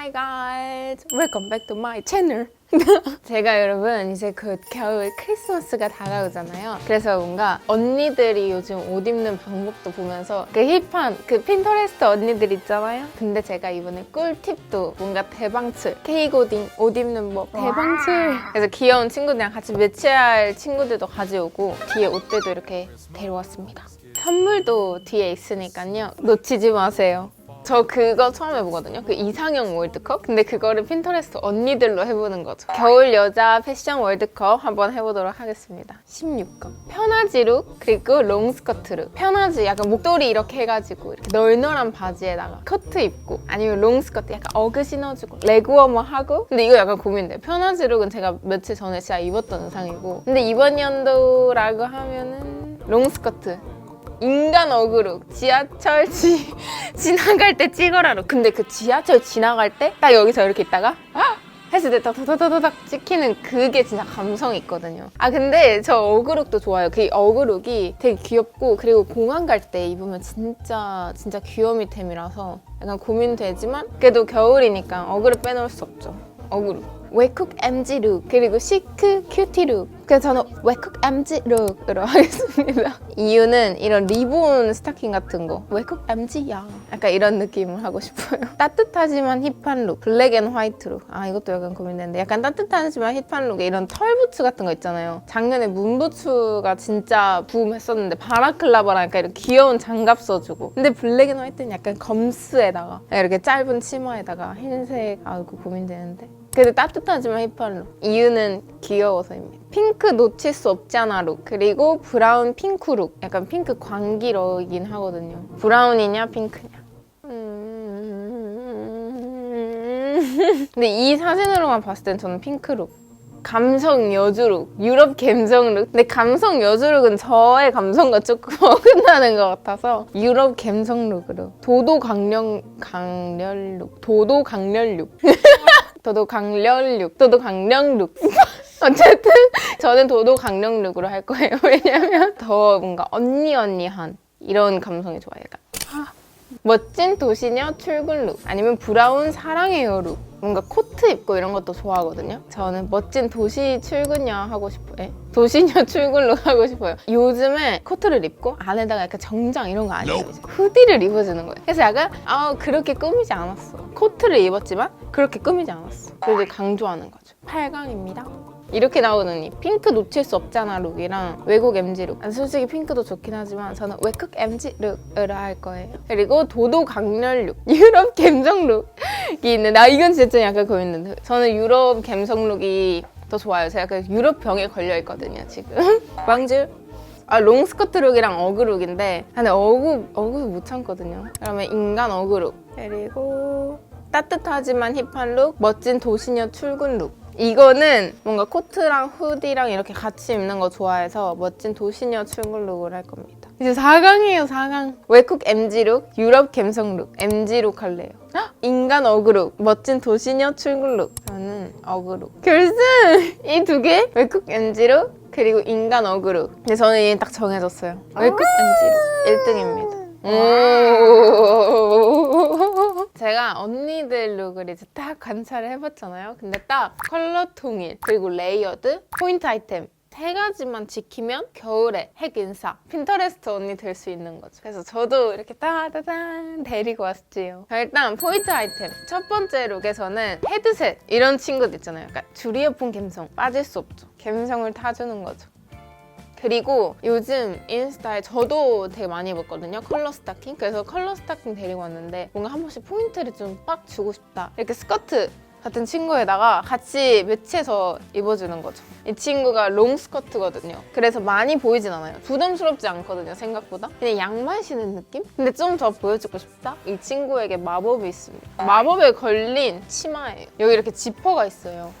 Hi guys, welcome back to my channel. 제가 여러분 이제 그 겨울 크리스마스가 다가오잖아요. 그래서 뭔가 언니들이 요즘 옷 입는 방법도 보면서 그 힙한 그 핀터레스트 언니들 있잖아요. 근데 제가 이번에 꿀팁도 뭔가 대방출 입- 옷 입는 법 대방출. 그래서 귀여운 친구들이랑 같이 매치할 친구들도 가져오고 뒤에 옷들도 이렇게 데려왔습니다. 선물도 뒤에 있으니까요. 놓치지 마세요. 저 그거 처음 해보거든요. 그 이상형 월드컵? 근데 그거를 핀터레스트 언니들로 해보는 거죠. 겨울 여자 패션 월드컵 한번 해보도록 하겠습니다. 16금. 편하지 룩, 그리고 롱스커트 룩. 편하지 약간 목도리 이렇게 해가지고 이렇게 널널한 바지에다가 커트 입고 아니면 롱스커트 약간 어그 신어주고 레그워머 하고 근데 이거 약간 고민돼요. 편하지 룩은 제가 며칠 전에 진짜 입었던 의상이고 근데 이번 연도라고 하면은 롱스커트 인간 어그룩 지하철 지, 지나갈 때 찍어라로. 근데 그 지하철 지나갈 때 딱 여기서 이렇게 있다가 아! 했을 때 딱다다다닥 찍히는 그게 진짜 감성이 있거든요. 아 근데 저 어그룩도 좋아요. 그 어그룩이 되게 귀엽고 그리고 공항 갈 때 입으면 진짜 진짜 귀요미템이라서 약간 고민되지만 그래도 겨울이니까 어그룩 빼놓을 수 없죠. 어그룩 웨쿡 MG 룩 그리고 시크 큐티 룩 그래서 저는 웨쿡 MG 룩으로 하겠습니다. 이유는 이런 리본 스타킹 같은 거. 웨쿡 MG야. 약간 이런 느낌을 하고 싶어요. 따뜻하지만 힙한 룩. 블랙 앤 화이트 룩아 이것도 약간 고민되는데. 약간 따뜻하지만 힙한 룩에 이런 털 부츠 같은 거 있잖아요. 작년에 문 부츠가 진짜 붐했었는데 바라클라바랑 약간 이런 귀여운 장갑 써주고. 근데 블랙 앤 화이트는 약간 검스에다가 이렇게 짧은 치마에다가 흰색. 아 이거 고민되는데 근데 따뜻하지만 힙한 룩. 이유는 귀여워서입니다. 핑크 놓칠 수 없잖아 룩. 그리고 브라운 핑크 룩. 약간 핑크 광기러이긴 하거든요. 브라운이냐 핑크냐. 음... 근데 이 사진으로만 봤을 땐 저는 핑크 룩. 감성 여주룩, 유럽 감성룩. 근데 감성 여주룩은 저의 감성과 조금 어긋나는 것 같아서 유럽 감성룩으로 도도 강렬 강렬룩, 도도 강렬룩. 도도 강렬룩, 도도 강령룩. 어쨌든 저는 도도 강령룩으로 할 거예요. 왜냐면 더 뭔가 언니 언니한 이런 감성이 좋아요. 멋진 도시녀 출근 룩 아니면 브라운 사랑해요 룩. 뭔가 코트 입고 이런 것도 좋아하거든요. 저는 멋진 도시 출근녀 하고 싶어요. 예? 도시녀 출근 룩 하고 싶어요. 요즘에 코트를 입고 안에다가 약간 정장 이런 거안 입고 이제 후디를 입어주는 거예요. 그래서 약간 아 그렇게 꾸미지 않았어. 코트를 입었지만 그렇게 꾸미지 않았어. 그걸 강조하는 거죠. 8강입니다. 이렇게 나오는 이 핑크 놓칠 수 없잖아 룩이랑 외국 MG 룩. 아, 솔직히 핑크도 좋긴 하지만 저는 외국 MG 룩으로 할 거예요. 그리고 도도 강렬 룩, 유럽 감성 룩이 있는데 아 이건 진짜 약간 고민인데 저는 유럽 감성 룩이 더 좋아요. 제가 그 유럽 병에 걸려 있거든요 지금. 광주. 아 롱스커트 룩이랑 어그 룩인데 근데 어그 어그 못 참거든요. 그러면 인간 어그 룩 그리고 따뜻하지만 힙한 룩, 멋진 도시녀 출근 룩. 이거는 뭔가 코트랑 후디랑 이렇게 같이 입는 거 좋아해서 멋진 도시녀 출근 룩을 할 겁니다. 이제 4강이에요, 4강. 외국 MG 룩, 유럽 감성 룩, MG 룩 할래요. 헉! 인간 어그 룩, 멋진 도시녀 출근 룩. 저는 어그 룩. 결승! 이 두 개? 외국 MG 룩, 그리고 인간 어그 룩. 근데 저는 이게 딱 정해졌어요. 외국 MG 룩 1등입니다. 오. 제가 룩을 이제 딱 관찰을 해봤잖아요. 근데 딱 컬러 통일, 그리고 레이어드, 포인트 아이템 세 가지만 지키면 겨울에 핵 인싸, 핀터레스트 언니 될 수 있는 거죠. 그래서 저도 이렇게 따다단 데리고 왔지요. 자, 일단 포인트 아이템. 첫 번째 룩에서는 헤드셋 이런 친구들 있잖아요. 그러니까 줄이어폰 감성 빠질 수 없죠. 감성을 타주는 거죠. 그리고 요즘 인스타에 저도 되게 많이 입었거든요. 컬러 스타킹. 그래서 컬러 스타킹 데리고 왔는데 뭔가 한 번씩 포인트를 좀 빡 주고 싶다. 이렇게 스커트 같은 친구에다가 같이 매치해서 입어주는 거죠. 이 친구가 롱 스커트거든요. 그래서 많이 보이진 않아요. 부담스럽지 않거든요, 생각보다. 그냥 양말 신은 느낌? 근데 좀 더 보여주고 싶다? 이 친구에게 마법이 있습니다. 마법에 걸린 치마예요. 여기 이렇게 지퍼가 있어요.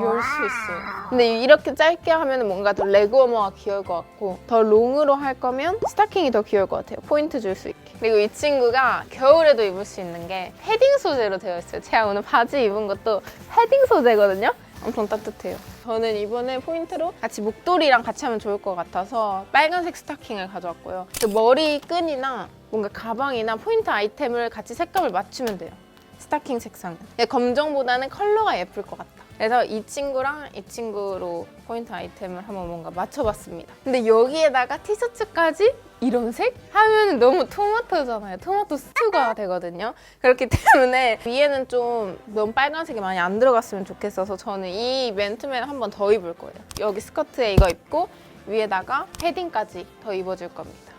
열 수 있어요. 근데 이렇게 짧게 하면 뭔가 더 레그 워머가 귀여울 것 같고 더 롱으로 할 거면 스타킹이 더 귀여울 것 같아요. 포인트 줄 수 있게. 그리고 이 친구가 겨울에도 입을 수 있는 게 패딩 소재로 되어 있어요. 제가 오늘 바지 입은 것도 패딩 소재거든요. 엄청 따뜻해요. 저는 이번에 포인트로 같이 목도리랑 같이 하면 좋을 것 같아서 빨간색 스타킹을 가져왔고요. 그 머리 끈이나 뭔가 가방이나 포인트 아이템을 같이 색감을 맞추면 돼요. 스타킹 색상은. 검정보다는 컬러가 예쁠 것 같다. 그래서 이 친구랑 이 친구로 포인트 아이템을 한번 뭔가 맞춰봤습니다. 근데 여기에다가 티셔츠까지 이런 색? 하면 너무 토마토잖아요. 토마토 스튜가 되거든요. 그렇기 때문에 위에는 좀 너무 빨간색이 많이 안 들어갔으면 좋겠어서 저는 이 맨투맨을 한번 더 입을 거예요. 여기 스커트에 이거 입고 위에다가 패딩까지 더 입어줄 겁니다.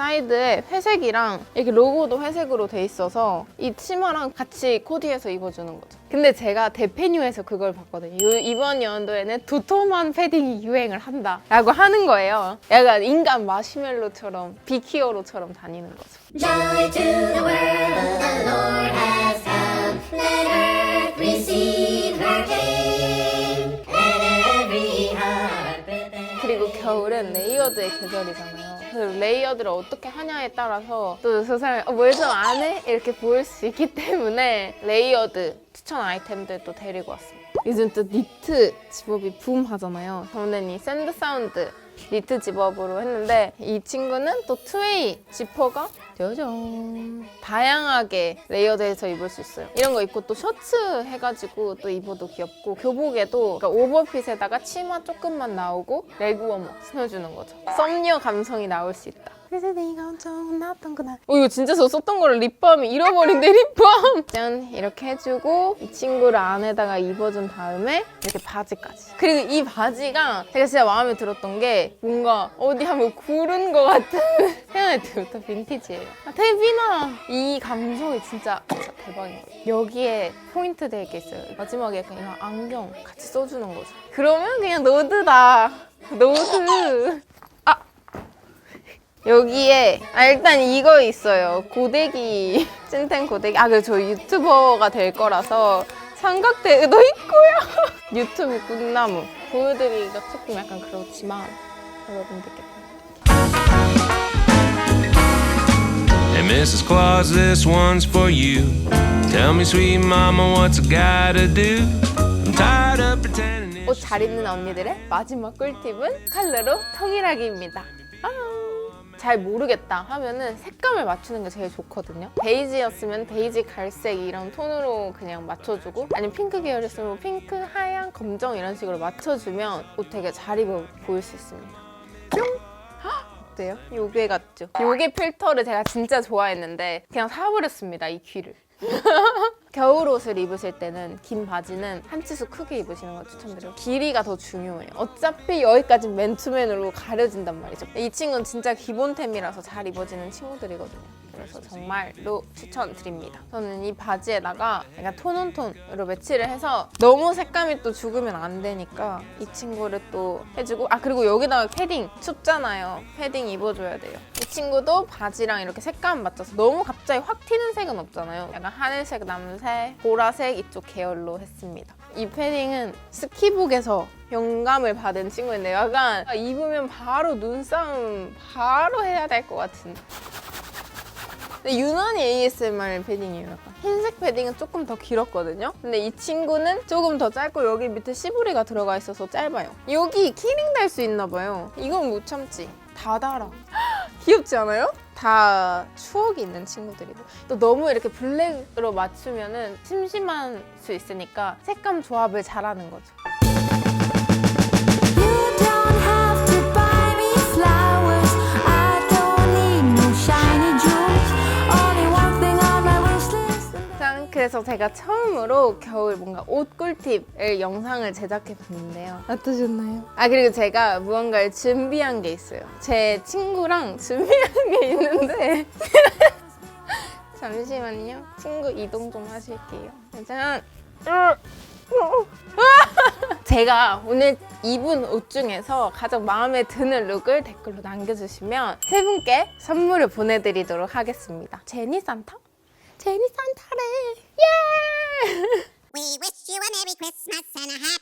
사이드에 회색이랑 이렇게 로고도 회색으로 돼 있어서 이 치마랑 같이 코디해서 입어주는 거죠. 근데 제가 대페뉴에서 그걸 봤거든요. 요- 이번 연도에는 도톰한 패딩이 유행을 한다 라고 하는 거예요. 약간 인간 마시멜로처럼 비키어로처럼 다니는 거죠. 그리고 겨울은 레이어드의 계절이잖아요. 그 레이어드를 어떻게 하냐에 따라서 또 저 사람이 어, 뭘좀 안 해? 이렇게 보일 수 있기 때문에 레이어드 추천 아이템들도 데리고 왔습니다. 요즘 또 니트 집업이 붐 하잖아요. 저는 이 샌드 사운드 니트 집업으로 했는데 이 친구는 또 투웨이 지퍼가 짜잔 다양하게 레이어드해서 입을 수 있어요. 이런 거 입고 또 셔츠 해가지고 또 입어도 귀엽고 교복에도 그러니까 오버핏에다가 치마 조금만 나오고 레그 워머 신어주는 거죠. 썸녀 감성이 나올 수 있다. 그래서 네가 엄청 나왔던 그날. 어 이거 진짜 저 썼던 거를 립밤이 잃어버린 내 립밤. 짠 이렇게 해주고 이 친구를 안에다가 입어준 다음에 이렇게 바지까지. 그리고 이 바지가 제가 진짜 마음에 들었던 게 뭔가 어디 한번 구른 것 같은 태어날 때부터 빈티지예요. 아, 태빈아 이 감성이 진짜, 진짜 대박인 거예요. 여기에 포인트 될 게 있어요. 마지막에 그냥 안경 같이 써주는 거죠. 그러면 그냥 노드다. 노드. 아 여기에 아 일단 이거 있어요 고데기 찐텐 고데기 아 그래 저 유튜버가 될 거라서 삼각대도 있고요 유튜브 꿈나무 보여드리기가 조금 약간 그렇지만 여러분들께 Hey, Mrs. Claus, this one's for you. Tell me, sweet mama, what's I gotta do? I'm tired of pretending. 옷 잘 입는 언니들의 마지막 꿀팁은 컬러로 통일하기입니다. 아, 잘 모르겠다 하면은 색감을 맞추는 게 제일 좋거든요. 베이지였으면 베이지, 갈색 이런 톤으로 그냥 맞춰주고 아니면 핑크 계열이었으면 뭐 핑크, 하얀, 검정 이런 식으로 맞춰주면 옷 되게 잘 입어 보일 수 있습니다. 어때요? 요게 같죠? 요게 필터를 제가 진짜 좋아했는데 그냥 사버렸습니다, 이 귀를. 겨울 옷을 입으실 때는 긴 바지는 한 치수 크게 입으시는 걸 추천드려요. 길이가 더 중요해요. 어차피 여기까지 맨투맨으로 가려진단 말이죠. 이 친구는 진짜 기본템이라서 잘 입어지는 친구들이거든요. 그래서 정말로 추천드립니다. 저는 이 바지에다가 약간 톤온톤으로 매치를 해서 너무 색감이 또 죽으면 안 되니까 이 친구를 또 해주고 아 그리고 여기다가 패딩 춥잖아요. 패딩 입어줘야 돼요. 이 친구도 바지랑 이렇게 색감 맞춰서 너무 갑자기 확 튀는 색은 없잖아요. 약간 하늘색, 남색, 보라색 이쪽 계열로 했습니다. 이 패딩은 스키북에서 영감을 받은 친구인데 약간 입으면 바로 눈싸움 바로 해야 될 것 같은 근데 유난히 ASMR 패딩이에요. 약간. 흰색 패딩은 조금 더 길었거든요. 근데 이 친구는 조금 더 짧고 여기 밑에 시부리가 들어가 있어서 짧아요. 여기 키링 달 수 있나 봐요. 이건 못 참지. 다 달아. 귀엽지 않아요? 다 추억이 있는 친구들이고 또 너무 이렇게 블랙으로 맞추면은 심심할 수 있으니까 색감 조합을 잘하는 거죠. 그래서 제가 처음으로 겨울 뭔가 옷 꿀팁을 영상을 제작해 봤는데요. 어떠셨나요? 아 그리고 제가 무언가를 준비한 게 있어요. 제 친구랑 준비한 게 있는데 잠시만요. 친구 이동 좀 하실게요. 짠! 제가 오늘 입은 옷 중에서 가장 마음에 드는 룩을 댓글로 남겨주시면 세 분께 선물을 보내드리도록 하겠습니다. 제니 산타? 제니 산타래. 예! We wish you a Merry Christmas and a Happy